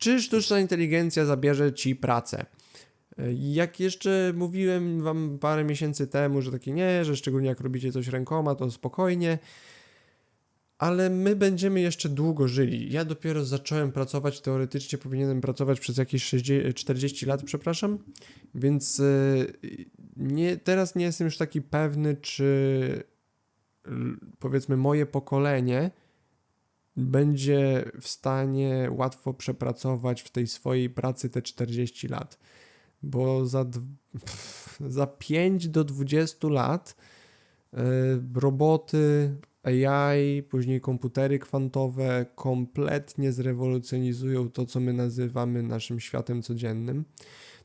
Czy sztuczna inteligencja zabierze ci pracę? Jak jeszcze mówiłem wam parę miesięcy temu, że takie nie, że szczególnie jak robicie coś rękoma, to spokojnie. Ale my będziemy jeszcze długo żyli. Ja dopiero zacząłem pracować, teoretycznie powinienem pracować przez jakieś 60, 40 lat, przepraszam. Więc y, nie, teraz nie jestem już taki pewny, czy powiedzmy moje pokolenie będzie w stanie łatwo przepracować w tej swojej pracy te 40 lat. Bo za, za 5 do 20 lat y, roboty, AI, później komputery kwantowe kompletnie zrewolucjonizują to, co my nazywamy naszym światem codziennym.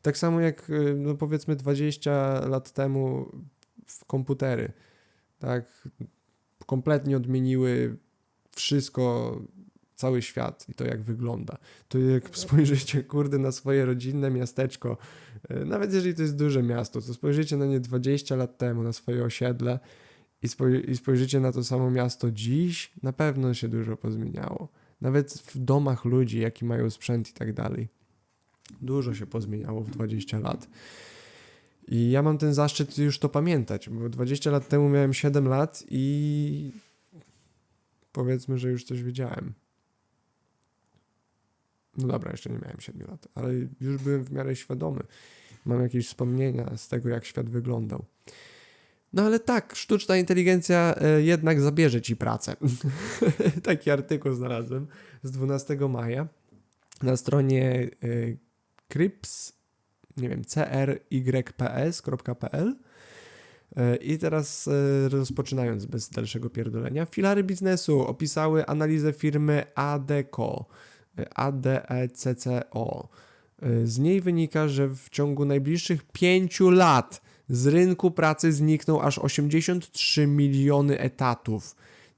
Tak samo jak, y, no powiedzmy, 20 lat temu w komputery, tak, kompletnie odmieniły wszystko, cały świat i to, jak wygląda. To jak spojrzycie, kurde, na swoje rodzinne miasteczko, y, nawet jeżeli to jest duże miasto, to spojrzycie na nie 20 lat temu, na swoje osiedle, i, spoj- i spojrzycie na to samo miasto dziś, na pewno się dużo pozmieniało. Nawet w domach ludzi, jaki mają sprzęt i tak dalej. Dużo się pozmieniało w 20 lat. I ja mam ten zaszczyt już to pamiętać, bo 20 lat temu miałem 7 lat i powiedzmy, że już coś wiedziałem. No dobra, jeszcze nie miałem 7 lat, ale już byłem w miarę świadomy. Mam jakieś wspomnienia z tego, jak świat wyglądał. No ale tak, sztuczna inteligencja e, jednak zabierze ci pracę. Taki artykuł znalazłem z 12 maja na stronie e, Crips, nie wiem, cryps.pl. E, I teraz e, rozpoczynając bez dalszego pierdolenia, filary biznesu opisały analizę firmy ADECO, e, ADECCO. Z niej wynika, że w ciągu najbliższych pięciu lat z rynku pracy znikną aż 83 miliony etatów.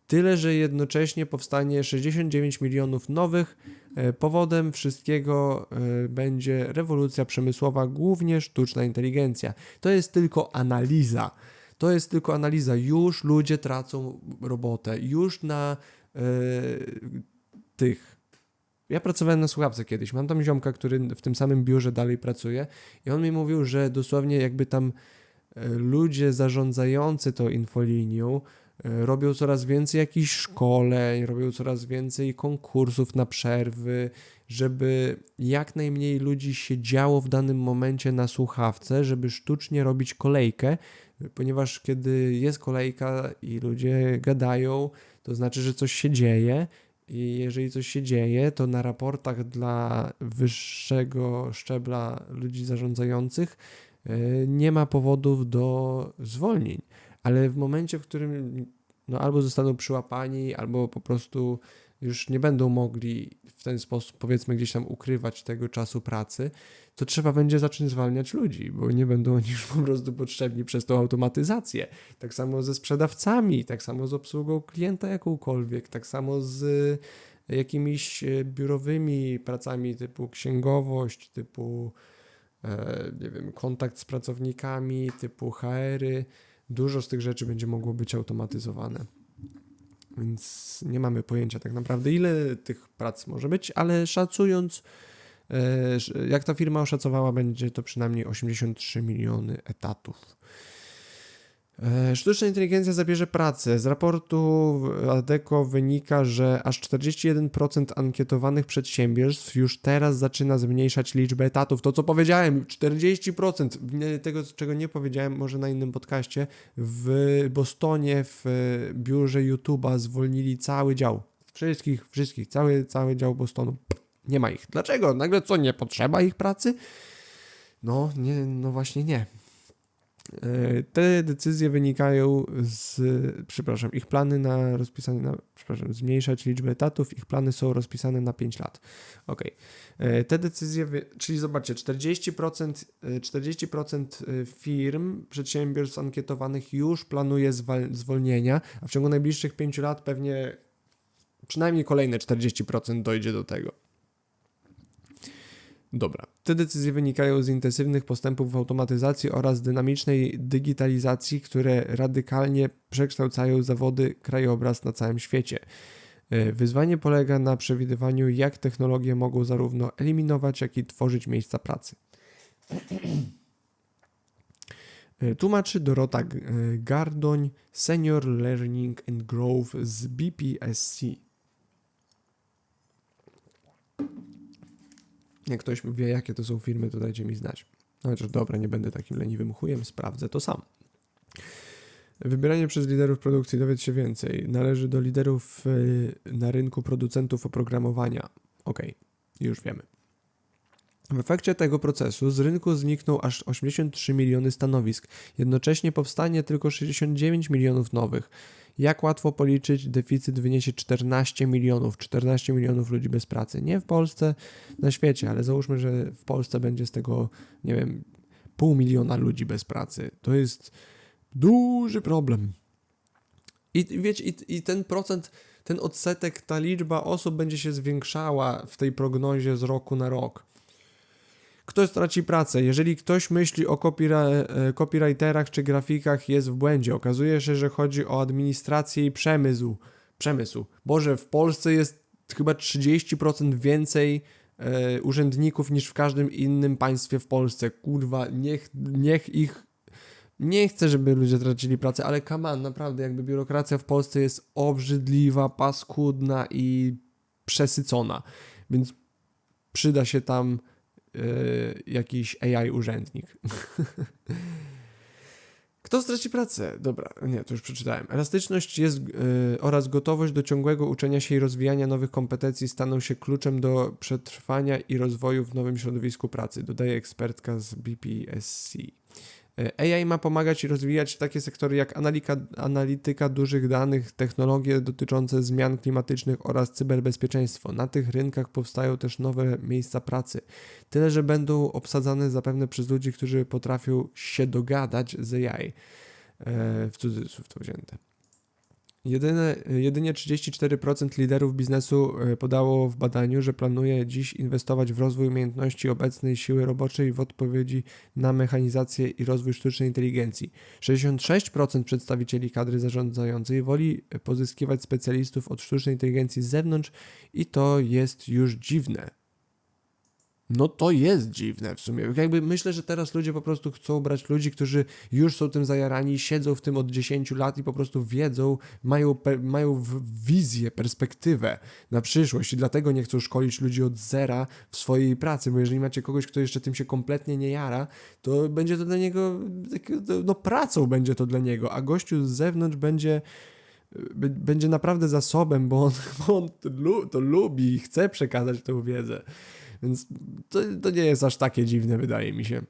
Tyle, że jednocześnie powstanie 69 milionów nowych. E, Powodem wszystkiego e, będzie rewolucja przemysłowa, głównie sztuczna inteligencja. To jest tylko analiza. To jest tylko analiza. Już ludzie tracą robotę. Już na e, tych. Ja pracowałem na słuchawce kiedyś. Mam tam ziomka, który w tym samym biurze dalej pracuje, i on mi mówił, że dosłownie jakby tam ludzie zarządzający tą infolinią robią coraz więcej jakichś szkoleń, robią coraz więcej konkursów na przerwy, żeby jak najmniej ludzi siedziało w danym momencie na słuchawce, żeby sztucznie robić kolejkę, ponieważ kiedy jest kolejka i ludzie gadają, to znaczy, że coś się dzieje. I jeżeli coś się dzieje, to na raportach dla wyższego szczebla ludzi zarządzających e, nie ma powodów do zwolnień. Ale w momencie, w którym no, albo zostaną przyłapani, albo po prostu już nie będą mogli w ten sposób, powiedzmy, gdzieś tam ukrywać tego czasu pracy, to trzeba będzie zacząć zwalniać ludzi, bo nie będą oni już po prostu potrzebni przez tą automatyzację. Tak samo ze sprzedawcami, tak samo z obsługą klienta jakąkolwiek, tak samo z e, jakimiś e, biurowymi pracami typu księgowość, typu e, nie wiem, kontakt z pracownikami, typu HR-y. Dużo z tych rzeczy będzie mogło być automatyzowane. Więc nie mamy pojęcia tak naprawdę, ile tych prac może być, ale szacując, e, jak ta firma oszacowała, będzie to przynajmniej 83 miliony etatów. E, Sztuczna inteligencja zabierze pracę. Z raportu ADECO wynika, że aż 41% ankietowanych przedsiębiorstw już teraz zaczyna zmniejszać liczbę etatów. To co powiedziałem, 40%. Nie- Tego, czego nie powiedziałem, może na innym podcaście. W Bostonie w biurze YouTube'a zwolnili cały dział. Wszystkich, wszystkich, cały, cały dział Bostonu. Nie ma ich. Dlaczego? Nagle co, nie potrzeba ich pracy? No, nie, no właśnie nie. E, Te decyzje wynikają z, przepraszam, ich plany na rozpisanie, na, przepraszam, zmniejszać liczbę etatów, ich plany są rozpisane na 5 lat. Ok. Te decyzje, czyli zobaczcie, 40%, e, 40% firm, przedsiębiorstw ankietowanych już planuje zwolnienia, a w ciągu najbliższych 5 lat pewnie przynajmniej kolejne 40% dojdzie do tego. Dobra. Te decyzje wynikają z intensywnych postępów w automatyzacji oraz dynamicznej digitalizacji, które radykalnie przekształcają zawody krajobraz na całym świecie. E, Wyzwanie polega na przewidywaniu, jak technologie mogą zarówno eliminować, jak i tworzyć miejsca pracy. E, Tłumaczy Dorota e, Gardoń, Senior Learning and Growth z BPSC. Jak ktoś wie, jakie to są firmy, to dajcie mi znać. No chociaż dobra, nie będę takim leniwym chujem, sprawdzę to sam. Wybieranie przez liderów produkcji, dowiedz się więcej. Należy do liderów y, na rynku producentów oprogramowania. Okej, już wiemy. W efekcie tego procesu z rynku znikną aż 83 miliony stanowisk. Jednocześnie powstanie tylko 69 milionów nowych. Jak łatwo policzyć, deficyt wyniesie 14 milionów. 14 milionów ludzi bez pracy. Nie w Polsce, na świecie, ale załóżmy, że w Polsce będzie z tego, nie wiem, pół miliona ludzi bez pracy. To jest duży problem. I wiecie, i, i ten procent, ten odsetek, ta liczba osób będzie się zwiększała w tej prognozie z roku na rok. Kto straci pracę? Jeżeli ktoś myśli o e, copywriterach czy grafikach, jest w błędzie. Okazuje się, że chodzi o administrację i przemysł. Przemysł. Boże, w Polsce jest chyba 30% więcej e, urzędników niż w każdym innym państwie w Polsce. Kurwa, niech, niech ich. Nie chcę, żeby ludzie tracili pracę, ale kaman, naprawdę, jakby biurokracja w Polsce jest obrzydliwa, paskudna i przesycona. Więc przyda się tam e, jakiś AI urzędnik. Kto straci pracę? Dobra, nie, to już przeczytałem. Elastyczność jest e, oraz gotowość do ciągłego uczenia się i rozwijania nowych kompetencji staną się kluczem do przetrwania i rozwoju w nowym środowisku pracy, dodaje ekspertka z BPSC. E, AI ma pomagać i rozwijać takie sektory jak analika, analityka dużych danych, technologie dotyczące zmian klimatycznych oraz cyberbezpieczeństwo. Na tych rynkach powstają też nowe miejsca pracy. Tyle, że będą obsadzane zapewne przez ludzi, którzy potrafią się dogadać z AI. E, w cudzysłów to wzięte. Jedyne, jedynie 34% liderów biznesu e, podało w badaniu, że planuje dziś inwestować w rozwój umiejętności obecnej siły roboczej w odpowiedzi na mechanizację i rozwój sztucznej inteligencji. 66% przedstawicieli kadry zarządzającej woli pozyskiwać specjalistów od sztucznej inteligencji z zewnątrz i to jest już dziwne. No to jest dziwne w sumie. Jakby myślę, że teraz ludzie po prostu chcą brać ludzi, którzy już są tym zajarani, siedzą w tym od 10 lat i po prostu wiedzą, mają, mają wizję, perspektywę na przyszłość i dlatego nie chcą szkolić ludzi od zera w swojej pracy, bo jeżeli macie kogoś, kto jeszcze tym się kompletnie nie jara, to będzie to dla niego, takie, no pracą będzie to dla niego, a gościu z zewnątrz będzie będzie naprawdę zasobem, bo on, bo on to lubi i chce przekazać tę wiedzę. Więc to, to nie jest aż takie dziwne, wydaje mi się.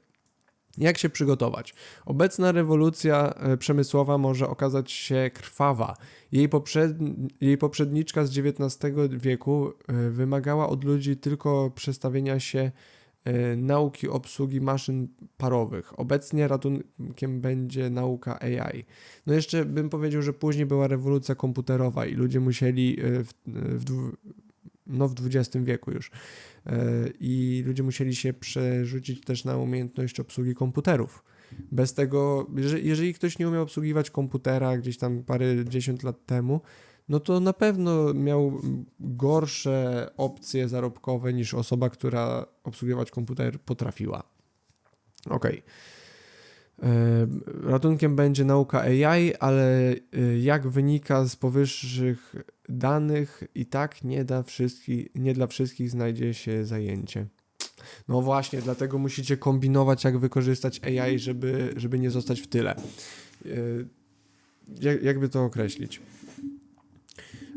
Jak się przygotować? Obecna rewolucja e, przemysłowa może okazać się krwawa. Jej, poprzed... Jej poprzedniczka z XIX wieku e, wymagała od ludzi tylko przestawienia się e, nauki obsługi maszyn parowych. Obecnie ratunkiem będzie nauka AI. No jeszcze bym powiedział, że później była rewolucja komputerowa i ludzie musieli w, w, no w XX wieku już i ludzie musieli się przerzucić też na umiejętność obsługi komputerów. Bez tego, jeżeli, jeżeli ktoś nie umiał obsługiwać komputera gdzieś tam parę dziesiąt lat temu, no to na pewno miał gorsze opcje zarobkowe niż osoba, która obsługiwać komputer potrafiła. Okej. E, Ratunkiem będzie nauka AI, ale e, jak wynika z powyższych danych, i tak nie, da wszystkich, nie dla wszystkich znajdzie się zajęcie. No właśnie, dlatego musicie kombinować, jak wykorzystać AI, żeby, żeby nie zostać w tyle. E, Jak, jakby to określić?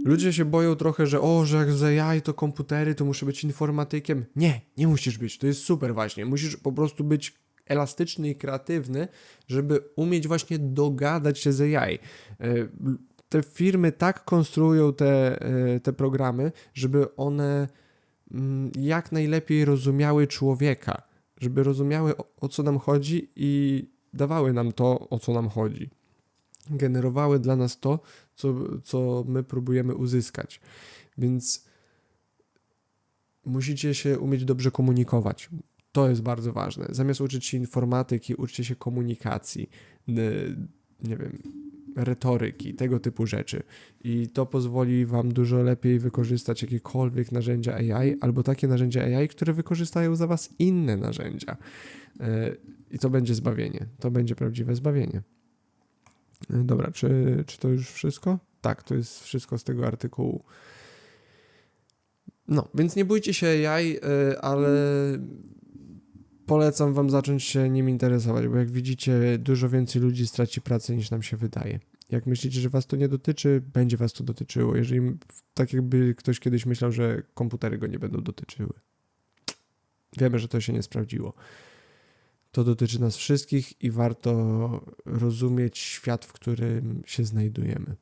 Ludzie się boją trochę, że o, że jak z AI to komputery, to muszę być informatykiem. Nie, nie musisz być. To jest super właśnie. Musisz po prostu być elastyczny i kreatywny, żeby umieć właśnie dogadać się z AI. E, Te firmy tak konstruują te, e, te programy, żeby one mm, jak najlepiej rozumiały człowieka, żeby rozumiały o, o co nam chodzi i dawały nam to, o co nam chodzi. Generowały dla nas to, co, co my próbujemy uzyskać. Więc musicie się umieć dobrze komunikować. To jest bardzo ważne. Zamiast uczyć się informatyki, uczcie się komunikacji. Nie wiem, retoryki, tego typu rzeczy. I to pozwoli Wam dużo lepiej wykorzystać jakiekolwiek narzędzia AI albo takie narzędzia AI, które wykorzystają za Was inne narzędzia. E, I to będzie zbawienie. To będzie prawdziwe zbawienie. E, Dobra, czy, czy to już wszystko? Tak, to jest wszystko z tego artykułu. No, więc nie bójcie się AI, e, ale polecam Wam zacząć się nim interesować, bo jak widzicie, dużo więcej ludzi straci pracę niż nam się wydaje. Jak myślicie, że Was to nie dotyczy, będzie Was to dotyczyło. Jeżeli tak jakby ktoś kiedyś myślał, że komputery go nie będą dotyczyły. Wiemy, że to się nie sprawdziło. To dotyczy nas wszystkich i warto rozumieć świat, w którym się znajdujemy.